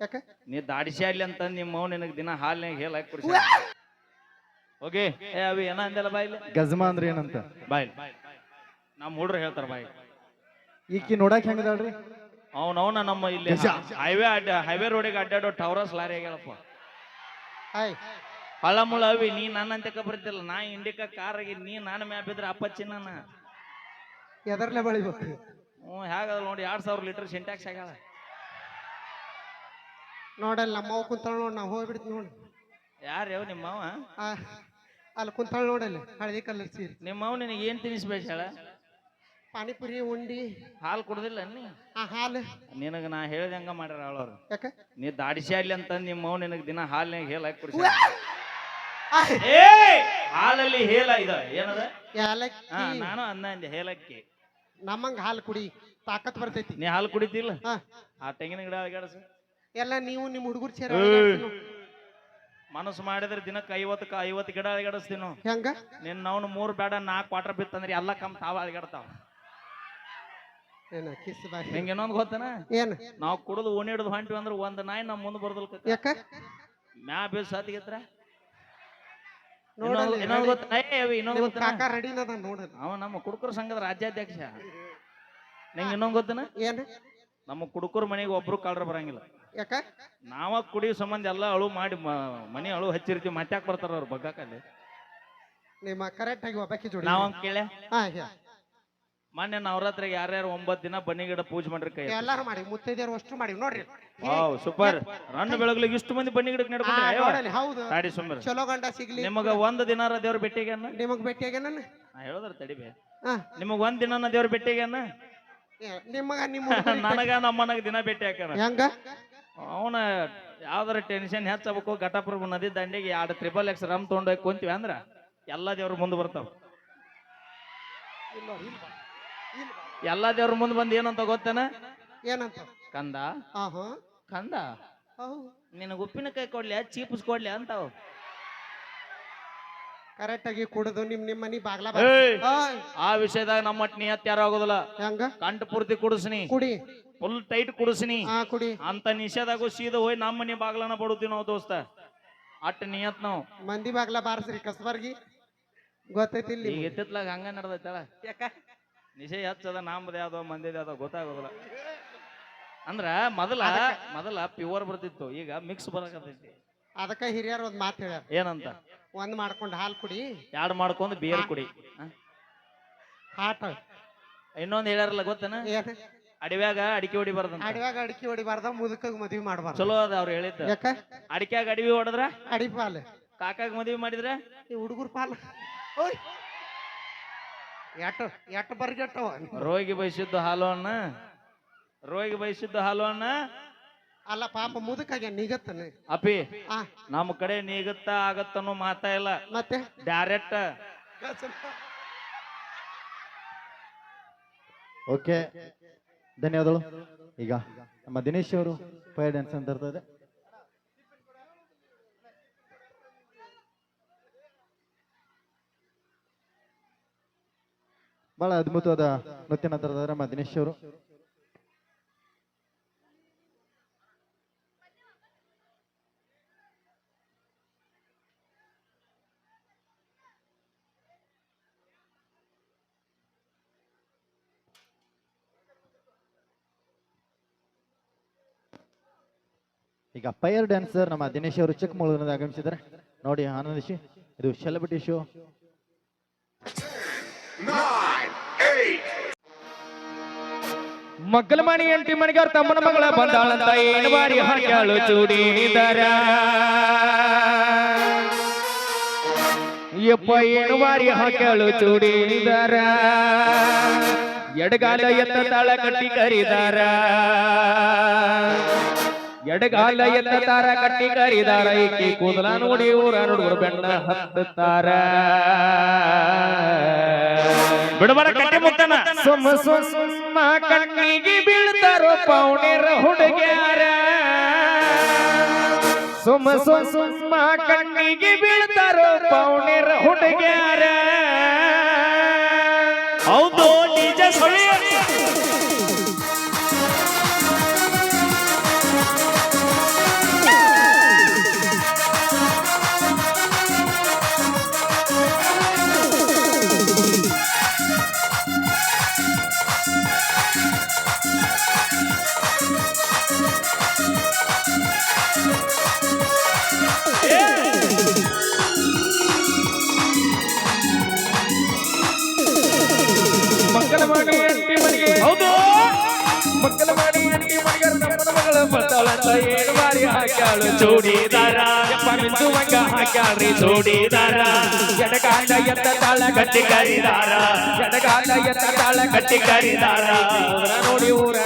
ಯಾಕ? ನೀ ದಾಡಿಸಿ ಅಲ್ಲಿ ಅಂತ ನಿಮ್ಮ ಮೌನ ನಿನಗೆ ದಿನ ಹಾಲಿನಾಗ ಹೇಳ ಹಾಕಿ ಕುಡಿಸ ಓಕೆ ಏ ಅವಿ ಏನ ಅಂದಲ್ಲ ಬಾಯಿಲಿ ಗಜಮ ಅಂದ್ರೆ ಏನಂತ? ಬಾಯಿಲಿ ನಮ್ಮ ಹುಡ್ರು ಹೇಳ್ತಾರ ಬಾಯಿ ಈಕಿ ನೋಡಕ್ ಹೆಂಗದಾಳ್ರಿ ಅವನವನ ನಮ್ಮ ಇಲ್ಲಿ ಹೈವೇ ಅಡ್ಡ ಹೈವೇ ರೋಡಿಗೆ ಅಡ್ಡಾಡೋ ಟವರಸ್ ಲಾರಿ ಆಗ್ಯಾಳಪ್ಪ. ಹಾಯ್. ಹಳ್ಳ ಮುಳ್ಳ ಅವಿ ನೀ ನನ್ನ ಅಂತ ಬರ್ತಿಲ್ಲ ನಾ ಇಂಡಿಕಾ ಕಾರ್ ಆಗಿ ನೀ ನಾನು ಮ್ಯಾ ಬಿದ್ರೆ ಅಪ್ಪಚ್ಚಿ ನನ್ನ ಎದರ್ಲೆ ಬೆಳಿಬೇಕು? ಹ್ಞೂ ಹೇಗದ ನೋಡಿ ಎರಡ್ ಸಾವಿರ ಲೀಟರ್ ಸಿಂಟ್ಯಾಕ್ಸ್ ಆಗ್ಯಾಳ. ನೋಡಲ್ಲ ನಮ್ಮ ಕುಂತಾಳ ನೋಡ್ ನಾವು ಹೋಗ್ಬಿಡ್ತೀವಿ ನೋಡಿ. ಯಾರು ಯಾವ ನಿಮ್ಮ ಮಾವ? ಆ, ಅಲ್ಲಿ ಕುಂತಾಳ ನೋಡಲ್ಲ ಹಳದಿ ಕಲರ್ ಸೀರೆ. ನಿಮ್ಮ ಮಾವ ನಿನಗೆ ಏನ್ ತಿನ್ನಿಸ್ಬೇಕು ಹೇಳ ಪಾನಿಪುರಿ ಉಂಡಿ. ಹಾಲು ಕುಡ್ದಿಲ್ಲ ನೀ? ಆ ಹಾಲು. ನಿನಗೆ ನಾ ಹೇಳ್ದಂಗ ಮಾಡ್ಯಾರ ಅವಳವ್ರು. ಯಾಕ? ನೀ ದಾಡಿಸಿ ಅಲ್ಲಿ ಅಂತ ನಿಮ್ಮ ಮಾವ ನಿನಗೆ ದಿನ ಹಾಲಿನಾಗ ಹೇಲ್ ಹಾಕಿ ಕುಡಿಸ ಆ, ಏ ಹಾಲಲ್ಲಿ ಹೇಲ ಇದ ಏನದ? ಹಾ ಏಲಕ್ಕಿ ನಾನು ಅನ್ನ ಅಂದೆ ಹೇಲಕ್ಕಿ. ನಮ್ಮಂಗ ಹಾಲು ಕುಡಿ ತಾಕತ್ ಬರ್ತೈತಿ. ನೀ ಹಾಲು ಕುಡಿತಿಲ್ಲ? ಹಾ. ಆ ತೆಂಗಿನ ಗಿಡ ಅಳಗಾಡಸ. ಎಲ್ಲ ನೀವು ನಿಮ್ಮ ಹುಡುಗರು ನೋಡ್. ಮನಸ್ಸು ಮಾಡಿದ್ರೆ ದಿನಕ್ಕೆ ಐವತ್ತು ಐವತ್ತು ಗಿಡ ಅಲಿಗಾಡಿಸ್ತೀನಿ ನಾವು ಹೆಂಗ? ನಿನ್ನ ನಾವು ಮೂರ್ ಬೇಡ ನಾಲ್ಕು ಕ್ವಾರ್ಟರ್ ಬಿತ್ತಂದ್ರೆ ಎಲ್ಲ ಕಮ್ ತಾವ ಅಲಿಗಾಡ್ತಾವ ಏನ ಕಿಸ್ ಬಾಯ್. ಇನ್ನೊಂದು ಗೊತ್ತನ? ಏನ್? ನಾವು ಕುಡಿದು ಓಣಿ ಹಿಡಿದು ಹೊಂಟಿವಿ ಅಂದ್ರೆ ಒಂದ್ ನಾಯಿ ನಮ್ಮ ಮುಂದೆ ಬರ್ದಲ್ ಯಾಕ? ಮ್ಯಾ ಬೀಸ್ ಸತ್ತಿಗಿತ್ರ ನೋಡಲ್ಲ ಇನ್ನೊಂದು ಗೊತ್ತ ನಿಮ್ ಕಾಕ ರೆಡಿನದ ನೋಡಲ್ಲ. ಅವ ನಮ್ಮ ಕುಡುಕರ ಸಂಘದ ರಾಜ್ಯಾಧ್ಯಕ್ಷ. ನಿಂಗೆ ಇನ್ನೊಂದು ಗೊತ್ತನ? ಏನ್? ನಮ್ಮ ಕುಡುಕರ ಮನೆಗೆ ಒಬ್ರು ಕಳ್ರ ಬರಂಗಿಲ್ಲ. ಯಾಕ? ನಾವ ಕುಡಿಯೋ ಸಂಬಂಧ ಎಲ್ಲ ಅಳು ಮಾಡಿ ಮನೆ ಅಳು ಹಚ್ಚಿರ್ತೀವಿ ಮತ್ತ್ಯಾಕ್ ಬರ್ತಾರ ಅವ್ರು ಬಗ್ಗಾಕಲ್ಲಿ ನಿಮ್ಮ ಕರೆಕ್ಟ್ ಆಗಿ ಒಬ್ಬಾಕಿ ಜೋಡಿ. ನಾವ್ ಕೇಳ? ಹಾ ಹೇ. ಮೊನ್ನೆ ನವರಾತ್ರಿಗೆ ಯಾರ್ಯಾರು ಒಂಬತ್ತು ದಿನ ಬನ್ನಿ ಗಿಡ ಪೂಜೆ ಮಾಡ್ರಿ ಕೈ ಎಲ್ಲಾರು ಮಾಡಿ ಮುತ್ತೈದೆಯರು ಅಷ್ಟು ಮಾಡಿ ನೋಡ್ರಿ. ವಾವ್ ಸೂಪರ್ ರನ್ ಬೆಳಗ್ಲಿಗೆ ಇಷ್ಟು ಮಂದಿ ಬನ್ನಿ ಗಿಡಕ್ಕೆ ನಡ್ಕೊಂಡ್ರೆ? ಹೌದು. ತಾಡಿ ಸುಮ್ಮನೆ ಚಲೋ ಗಂಡ ಸಿಗ್ಲಿ. ನಿಮಗ ಒಂದ್ ದಿನಾರ ದೇವ್ರ ಭೇಟಿಗೆ ಅನ್ನ ನಿಮಗ್ ಭೇಟಿಯಾಗ ನನ್ನ ನಾ ಹೇಳದ್ರ ತಡಿಬೇ ಹಾ. ನಿಮಗ್ ಒಂದ್ ದಿನ ದೇವ್ರ ಭೇಟಿಗೆ ಅನ್ನ ಏ, ನಿಮಗ ನಿಮ್ಮ ಹುಡ್ಗುರಿಗ್ ನನಗ ನಮ್ಮನಗ ದಿನ ಭೇಟಿ ಹಾಕಣ ಹೆಂಗ? ಅವನ ಯಾವ್ದಾರ ಟೆನ್ಷನ್ ಹೆಚ್ಚಬೇಕು ಘಟಪ್ರಭು ನದಿ ದಂಡೆಗೆ ಎರಡು ತ್ರಿಬಲ್ ಎಕ್ಸ್ ರಮ್ ತೊಗೊಂಡೋಗಿ ಕುಂತೀವಿ ಅಂದ್ರ ಎಲ್ಲಾ ದೇವ್ರ ಮುಂದೆ ಬರ್ತಾವ. ಎಲ್ಲಾ ದೇವ್ರ ಮುಂದೆ ಬಂದ್ ಏನಂತ ಗೊತ್ತೇನ? ಏನಂತ? ಕಂದ. ಕಂದ? ನಿನಗೆ ಉಪ್ಪಿನಕಾಯಿ ಕೊಡ್ಲಿ ಚೀಪ್ಸ್ ಕೊಡ್ಲಿ ಅಂತಾವ. ಕರೆಕ್ಟ್ ಆಗಿ ಕುಡಿದು ನಿಮ್ ನಿಮ್ ಮನಿ ಬಾಗ್ಲ! ಆ ವಿಷಯದಾಗ ನಮ್ಮ ಮಟ್ ನಿಯತ್ ಯಾರು ಆಗೋದಿಲ್ಲ. ಹೆಂಗ? ಕಂಠ ಪೂರ್ತಿ ಕುಡಿಸ್ನಿ. ಕುಡಿ. ಫುಲ್ ಟೈಟ್ ಕುಡಿಸಿನಿ. ಹಾ ಕುಡಿ. ಅಂತ ನಿಷೇಧಾಗೂ ಸೀದ ಹೋಯ್ ನಮ್ಮ ಮನೆ ಬಾಗ್ಲನ ಬಡುತ್ತೀವಿ ನಾವು ದೋಸ್ತ. ಅಟ್ ನಿಯತ್ ನಾವು. ಮಂದಿ ಬಾಗ್ಲ ಬಾರಸ್ರಿ ಕಸ್ಬರ್ಗಿ. ಗೊತ್ತೈತಿ ಇಲ್ಲಿ. ಈಗ ಎತ್ತಿತ್ಲಾಗ ಹಂಗ ನಡ್ದೈತಳ ಯಾಕ? ನಿಷೇಧ ಹಚ್ಚದ ನಾಮದ ಯಾವ್ದೋ ಮಂದಿದ ಯಾವ್ದೋ ಗೊತ್ತಾಗೋದಿಲ್ಲ. ಅಂದ್ರ ಮೊದಲ ಮೊದಲ ಪ್ಯೂರ್ ಬರ್ತಿತ್ತು. ಈಗ ಮಿಕ್ಸ್ ಬರಕತ್ತೈತಿ. ಅದಕ್ಕ ಹಿರಿಯರು ಒಂದ್ ಮಾತು ಹೇಳ್ಯಾರ. ಏನಂತ? ಒಂದ್ ಮಾಡ್ಕೊಂಡು ಹಾಲ್ ಕುಡಿ. ಯಾಡ್ ಮಾಡ್ಕೊಂಡು ಬೇರೆ ಕುಡಿ. ಹಾಟ. ಇನ್ನೊಂದು ಹೇಳ್ಯಾರಲ್ಲ ಗೊತ್ತೇನ? ಅಡವ್ಯಾಗ ಅಡಿಕೆ ಹೊಡಿಬಾರ್ದ ಅಡವ್ಯಾಗ ಅಡಿಕೆ ಹೊಡಿಬಾರ್ದ ಮುದುಕಾಗ ಮದ್ವಿ ಮಾಡಬಾರ್ದು. ಚಲೋ ಅದ ಅವ್ರು ಹೇಳಿದ್ದ. ಯಾಕ? ಅಡಿಕ್ಯಾಗ ಅಡವಿ ಹೊಡೆದ್ರ? ಅಡಿ ಪಾಲ್. ಕಾಕಾಗ ಮದ್ವಿ ಮಾಡಿದ್ರ? ಈ ಹುಡುಗರು ಪಾಲ್. ಓಯ್. ಎಟ್ ಎಟ್ ಬರ್ಗೆಟ್ಟವ ರೋಗಿ ಬಯಸಿದ್ದು ಹಾಲು ಅಣ್ಣ ರೋಗಿ ಬಯಸಿದ್ದು ಹಾಲು ಅಣ್ಣ ಅಲ್ಲ ಪಾಪ ಮುದುಕಾಗೆ ನೀಗತ್ತ ಅಪಿ ಆ. ನಮ್ಮ ಕಡೆ ನೀಗತ್ತ ಆಗತ್ತನೋ ಮಾತಾ ಇಲ್ಲ. ಮತ್ತೆ? ಡೈರೆಕ್ಟ್. ಓಕೆ. ಧನ್ಯವಾದಗಳು. ಈಗ ನಮ್ಮ ದಿನೇಶ್ ಅವರು ಫೈರ್ ಡ್ಯಾನ್ಸ್ ಅಂತ ಇರ್ತದೆ ಬಹಳ ಅದ್ಭುತವಾದ ನೃತ್ಯ ನಂತರ ನಮ್ಮ ದಿನೇಶ್ ಅವರು. ಈಗ ಫೈರ್ ಡ್ಯಾನ್ಸರ್ ನಮ್ಮ ದಿನೇಶ್ ಅವರು ಚಿಕ್ಕಮಗಳೂರಿನಿಂದ ಆಗಮಿಸಿದ್ದಾರೆ. ನೋಡಿ, ಆನಂದಿಸಿ, ಇದು ಸೆಲೆಬ್ರಿಟಿ ಶೋ ಮಕ್ಕಳ ಮಣಿ ಎಂಟಿ ಮನೆಗೆ ಅವ್ರ ತಮ್ಮನ ಮಗಳ ಬಂದಾಳಂತ ಏನು ಬಾರಿ ಹಾಕ್ಯಾಳು ಚೂಡಿದರ ಯಪ್ಪ, ಏನು ಬಾರಿ ಹಾಕ್ಯಾಳು ಚೂಡಿದರ ಎಡಗಾಲ ಎತ್ತ ತಾಳ ಕಟ್ಟಿ ಕರಿದಾರ? ಎಡಗಾಲ ಎತ್ತ ತಾರ ಕಟ್ಟಿ ಕರಿದಾರ ಈಕಿ ಕೂದಲ ನೋಡಿ ಊರ ನೋಡುವರು ಬೆಣ್ಣ ಹತ್ತುತ್ತಾರ. ಬಿಡಬಾರ ಕಟ್ಟಿ ಮುತ್ತನ. ಸುಮ್ಮ ಸುಮ್ಮ ಕಣ್ಣಿಗೆ ಬೀಳ್ತಾರೋ ಪೌಣೆರ ಹುಡುಗ್ಯಾರ. ಸುಮ್ಮ ಸುಮ್ಮ ಕಣ್ಣಿಗೆ ಬೀಳ್ತಾರೋ ಪೌಣೆರ ಹುಡುಗ್ಯಾರ. ಹೌದು, ನಿಜ ಸುಳ್ಳು. ಮಕ್ಕಳ ಮಾಡಿ ಎಟ್ಟಿ ಮಗರ ನಮ್ಮ ಮಗಳ ಬತ್ತಳ ಏನು ಮಾರಿ ಹಾಕ್ಯಾಳು ಚೂಡಿದಾರ ಪರಸು ಮಗ ಹಾಕ್ಯಾಳ್ರಿ ಚೂಡಿದಾರ ಎಡಗಾಂಡ ಎತ್ತ ತಾಳ ಕಟ್ಟಿ ಕರಿದಾರ ಎಡಗಾಂಡ ಎತ್ತ ತಾಳ ಕಟ್ಟಿ ಕರಿದಾರ ನೋಡಿ ಊರ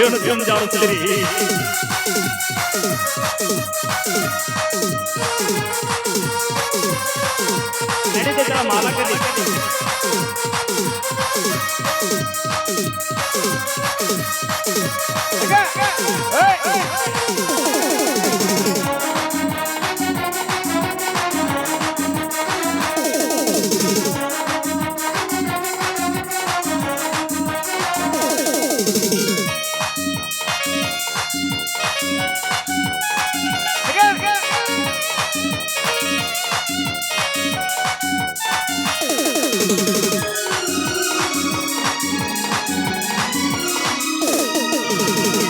ಏನು ಏನು ಜಾಡಿಸ್ತೀರಿ ನಡೀತೈತಲ್ಲ ಮಾಲಕರಿ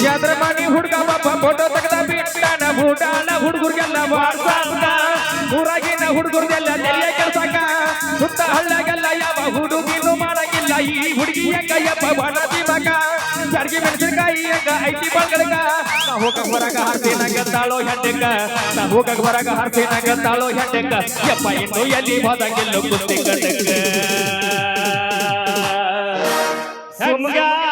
ಯಾದ್ರ ಮನಿ ಹುಡುಗ ಬಾಪ ಫೋಟೋ ತೆಗೆದ ಬಿಟ್ಟಾನ ಭೂಟಾನ ಹುಡುಗರಿಗೆಲ್ಲ ವಾಟ್ಸಾಪ್ನ ಊರಾಗಿನ ಹುಡುಗರಿಗೆಲ್ಲ ನೆಲೆ ಕೆಲಸಕ ಸುತ್ತ ಹಳ್ಳಗೆಲ್ಲ ಯಾವ ಹುಡುಗಿನೂ ಮಾಡಕ್ಕಿಲ್ಲ ಈ ಹುಡುಗಿ ಹೆಂಗ ಯಪ್ಪ ಬಣತಿ ಮಗ ಜರ್ಗಿ ಮೆಣಸಿನಕಾಯಿ ಹೆಂಗ ಐತಿ ಬಳಗಡಗ? ನಾ ಹೋಗಕ್ ಬರಗ ಹಾರ್ತಿನಾಗ ತಾಳೋ ಹೆಟ್ಟಕ ನಾ ಹೋಗಕ್ ಬರಗ ಹಾರ್ತಿನಾಗ ತಾಳೋ ಹೆಟ್ಟಕ ಯಪ್ಪ ಇನ್ನು ಎಲ್ಲಿ ಹೋದಂಗಿಲ್ಲ ಕುಸ್ತಿ ಕಟ್ಟಕ್ಕ. ಸಂಗಾರ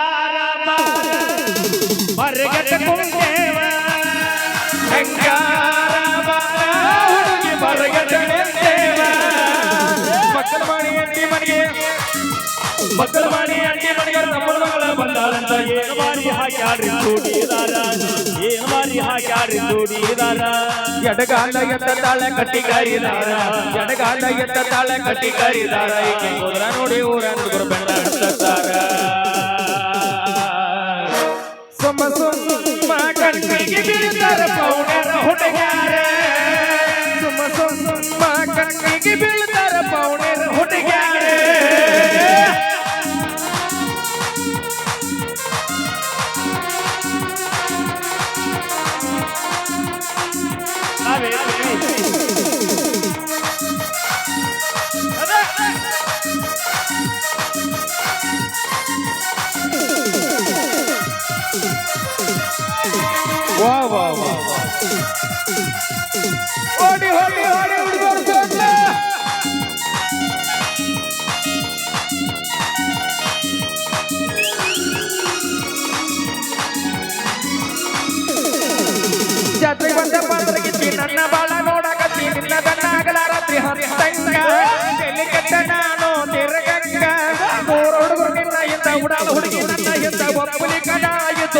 ಮಕ್ಕಳ ಮಾಡಿ ಅಂಟಿ ಮನೆಗೆ ತಮ್ಮನ ಮಗಳ ಬಂದಾಳಂತ ಏನು ಮಾಡಿ ಹಾಕ್ಯಾಡ್ರಿ ಚೂಡಿದಾರ ಏನು ಮಾಡಿ ಹಾಕ್ಯಾಡ್ರಿ ಚೂಡಿದಾರ ಎಡಗಾಲ ಎತ್ತ ತಾಳೆ ಕಟ್ಟಿ ಕರಿದಾರ. ಎಡಗಾಲ ಎತ್ತ ತಾಳೆ ಕಟ್ಟಿ ಕರಿದಾರ. ಈಕೆ ಕುದುರ ನೋಡಿ ಊರ ಗುರು ಬೆಂಡ ಹತ್ತತ್ತಾರ ಸೊಮ್ಮ ಸೊಮ್ಮ ಕಣ್ಣಿಗೆ ಬೀಳ್ತಾರ ಪೌಣರ ಹುಡುಗ್ಯಾರ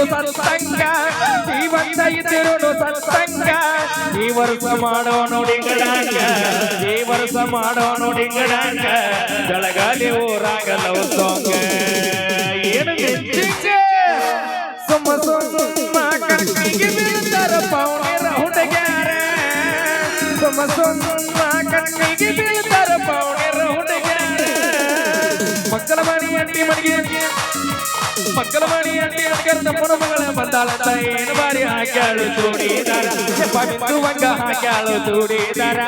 ಸತ್ಸಂಗ ಜೀವಂತ ಇದ್ದಿರುನು ಸತ್ಸಂಗ ಈ ವರ್ಷ ಮಾಡೋ ನೋಡಿ ಗಡಾಂಗ ಈ ವರ್ಷ ಮಾಡೋ ನೋಡಿ ಗಡಾಂಗ ಬೆಳಗಾಲಿ ಊರಾಗಲ್ಲ ಸಾಂಗ ಏನು ಮೆಚ್ಚಿಗೆ ಸುಮ್ಮ ಸುಮ್ಮ ಕಣ್ಣಿಗೆ ಬೀಳ್ತಾರ ಪೌಣಿರ ಹುಡುಗ್ಯಾರ ಸುಮ್ಮ ಸುಮ್ಮ ಕಣ್ಣಿಗೆ ಬೀಳ್ತಾರ ಪೌಣಿರ ಹುಡುಗ್ಯಾರ ಮಕ್ಕಳ ಮಣಿ ಅಂಟಿ ಮಣಿಗೆ ಮಕ್ಕಳ ಮಣಿ ಅಂಟಿ ಅಡ್ಗೆ ತಮ್ಮನ ಮಗಳ ಬಂದಾಳಂತ ಏನು ಬಾರಿ ಹಾಕ್ಯಾಳು ಚೂಡಿದಾರ ಪಟ್ಟುವಂಗ ಹಾಕ್ಯಾಳು ಚೂಡಿದಾರ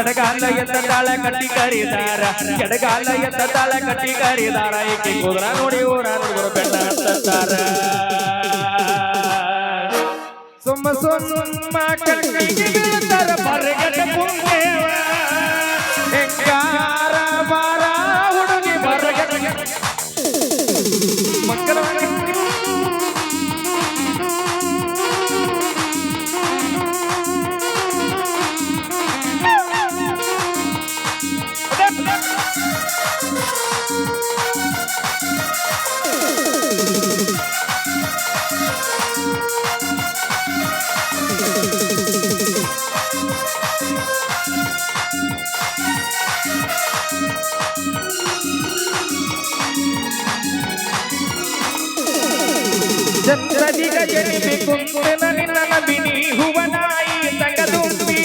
ಎಡಗಾಲ ಎತ್ತ ತಾಳ ಕಟ್ಟಿ ಕರಿದಾರ ಎಡಗಾಲ ಎತ್ತ ತಾಳ ಕಟ್ಟಿ ಕರಿದಾರ ಈಕೆ ಕುದುರ ನೋಡಿ ಊರ ಹುಡುಗರು ಬೆಟ್ಟ ಹತ್ತತ್ತಾರ ಸುಮ್ಮ ಸುಮ್ಮ ಕಣ್ಣಿಗೆ ಬೀಳ್ತಾರ ಬರಗಟ ಪುಂಗೇವ ಚಂದ್ರದಿಗ ಜನಿಪಿ ಕುಂತನ ನಿನ್ನ ನಬಿನಿ ಹೂವನಾಯಿ ತಂಗ ತುಂಬಿ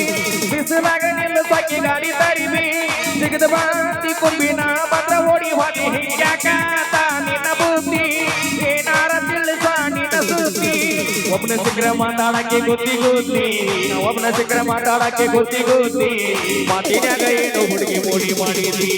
ಬಿಸಿಲಾಗ ನಿಲ್ಲ ಸಕ್ಕಿ ಗಾಡಿ ತರಿಬಿ ಸಿಗ ಜಿಗದ ಬಾಂತಿ ಕೊಂಬಿನ ಬಂದ ಓಡಿ ಹೋದಿ ಹಿಂಗ್ಯಾಕ ನಿನ್ನ ಬುದ್ಧಿ ಒಬ್ಬನ ಸಿಕ್ಕರೆ ಮಾತಾಡಕ್ಕೆ ಗೊತ್ತಿ ಗೊತ್ತಿ ಒಬ್ಬನ ಸಿಕ್ಕರೆ ಮಾತಾಡಕ್ಕೆ ಗೊತ್ತಿ ಗೊತ್ತಿ ಮಾತಿನ್ಯಾಗ ಏನು ಹುಡುಗಿ ಮೂಡಿ ಮಾಡಿದಿ?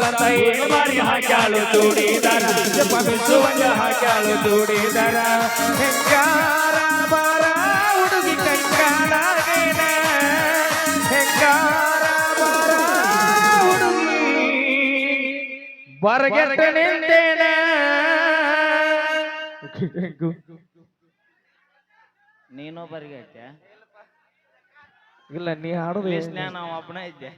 ಬಂದಾಳಂತ ಏನು ಮಾಡಿ ಹಾಕ್ಯಾಳು ಚೂಡಿದಾರ ಪಮಿಸುವಂಗ ಹಾಕ್ಯಾಳು ಚೂಡಿದಾರ ಹೆಂಗಾರ ಬಾರ ಹುಡುಗಿ ಕಂಗಾಲಾಗೇನ ಹೆಂಗಾರ ಬಾರ ಹುಡುಗಿ ಬರಗೆಟ್ಟ ನಿಂತೇನ. ನೀನು ಬರಿಗೆ ಇಲ್ಲ ನೀ ಹಾಡೋದು ನಾವು ಅಪ್ಪನ ಇದ್ದೆ.